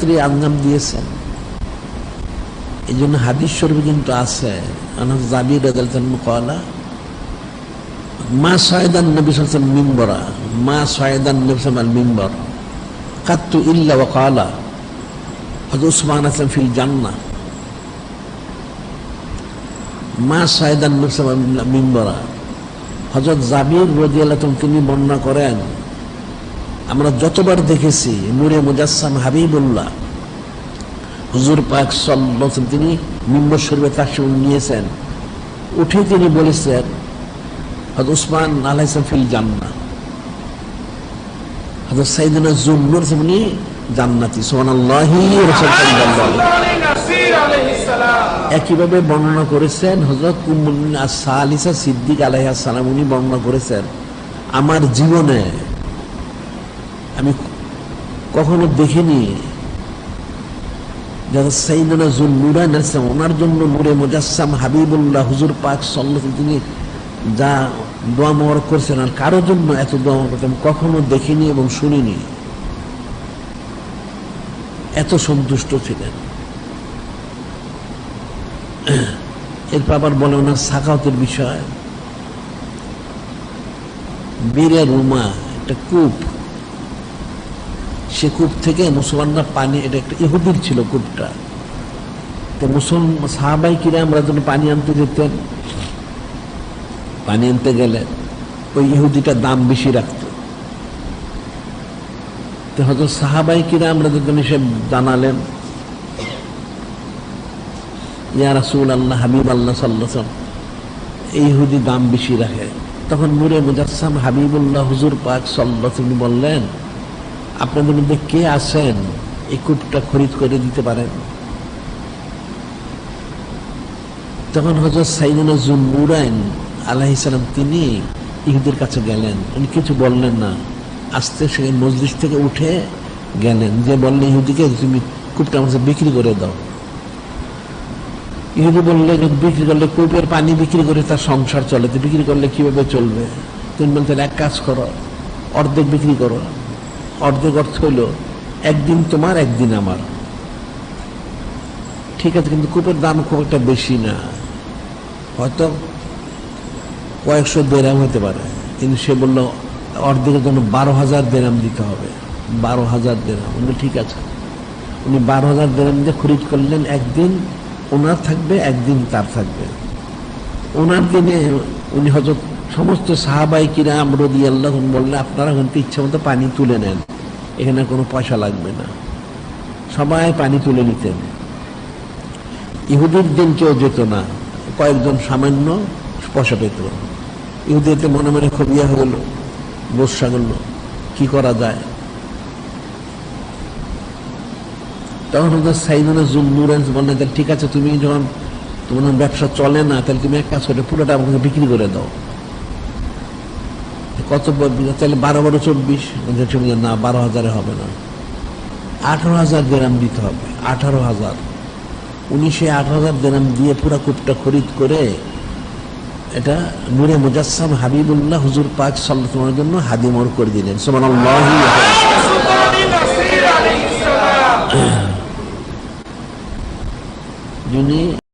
স্ত্রী আঞ্জাম দিয়েছেন। এই জন্য হাদিস কিন্তু আছে। মা তিনি বর্ণনা করেন আমরা যতবার দেখেছি নূরে মুজাসসাম হাবিবুল্লাহ, হুজুর পাক আলাইহি তিনি মিম্বর শরীফে তাশরিফ নিয়েছেন। উঠে তিনি বলেছেন উসমান আলাইহিস সালাম ফিল জান্নাহ। হযরত সাইয়েদনা জুন্নুর তিনি জান্নাতি। একইভাবে বর্ণনা করেছেন সালিসা সিদ্দিক আলাইহিস সালাম, উনি বর্ণনা করেছেন, আমার জীবনে আমি কখনো দেখিনি যারা সাইদানা জুল নুরান ওনার জন্য মুজাসসাম হাবিবুল্লাহ হুজুর পাক তিনি যা দোয়া মোয়ার করছেন, আর কারোর জন্য এত দোয়া করতেন কখনো দেখিনি এবং শুনিনি। এত সন্তুষ্ট ছিলেন। এরপর আবার বলে ওনার সাকাওতের বিষয়। বীরের রুমা, একটা কূপ। সে কূপ থেকে মুসলমানরা পানি, এটা একটা ইহুদির ছিল কূপটা। তো মুসলমান সাহাবাই কিরা আমরা যখন পানি আনতে যেতেন, পানি আনতে গেলে ওই ইহুদিটা দাম বেশি রাখত। তো হয়তো সাহাবাই কিরা আমরা যখন সে জানালেন, ইয়া রাসুল আল্লাহ হাবিব আল্লাহ ইহুদি দাম বেশি রাখে। তখন নূরে মুজাসসাম হাবিবুল্লাহ হুজুর পাক সাল্লাহ বললেন আপনাদের মধ্যে কে আছেন? এই কূপটা খরিদ করে দিতে পারেন। তখন হজরত সাইদুল জুমুরাইন আলাহ সালাম তিনি ইহুদের কাছে গেলেন। উনি কিছু বললেন না। আস্তে সে মসজিদ থেকে উঠে গেলেন। যে বললেন, ইহুদিকে তুমি কূপটা আমার কাছে বিক্রি করে দাও। ইহুদি বললে বিক্রি করলে কূপের পানি বিক্রি করে তার সংসার চলে। তো বিক্রি করলে কীভাবে চলবে? তুমি বলতেন, এক কাজ করো, অর্ধেক বিক্রি করো। অর্ধেক অর্থ হইল, একদিন তোমার, একদিন আমার। ঠিক আছে, কিন্তু কূপের দাম খুব একটা বেশি না। হয়তো কয়েকশো দেরাম হতে পারে। কিন্তু সে বলল, অর্ধেকের জন্য বারো হাজার দেরাম দিতে হবে। বারো হাজার দেরাম। উনি ঠিক আছে। উনি বারো হাজার দেরাম দিয়ে খরিদ করলেন। একদিন ওনার থাকবে, একদিন তার থাকবে। ওনার দিনে উনি হয়তো সমস্ত সাহাবাই কিরা আমরদি আল্লাহ বললে, আপনারা কিন্তু ইচ্ছা মতো পানি তুলে নেন। এখানে কোনো পয়সা লাগবে না। সবাই পানি তুলে নিতেন। ইহুদির দিন কেউ যেত না। কয়েকজন সামান্য পয়সা পেত। ইহুদিতে মনে মনে খুব ইয়া হলো বসা গেল কি করা যায়? তখন ওদের জুল নুরেন্স বললেন, তাহলে ঠিক আছে, তুমি যখন তোমার ব্যবসা চলে না, তাহলে তুমি এক কাজ করে, পুরোটা আমাকে বিক্রি করে দাও। কত তাহলে বারো বারো চব্বিশ। না, বারো হাজারে হবে না। আঠারো হাজার দেরাম দিতে হবে, আঠারো হাজার। উনি সে আঠারো হাজার দেরাম দিয়ে পুরো কূপটা খরিদ করে এটা নূরে মুজাসসাম হাবিবুল্লাহ হুজুর পাক সাল্লামের জন্য হাদিমর করে দিলেন। সোমান যিনি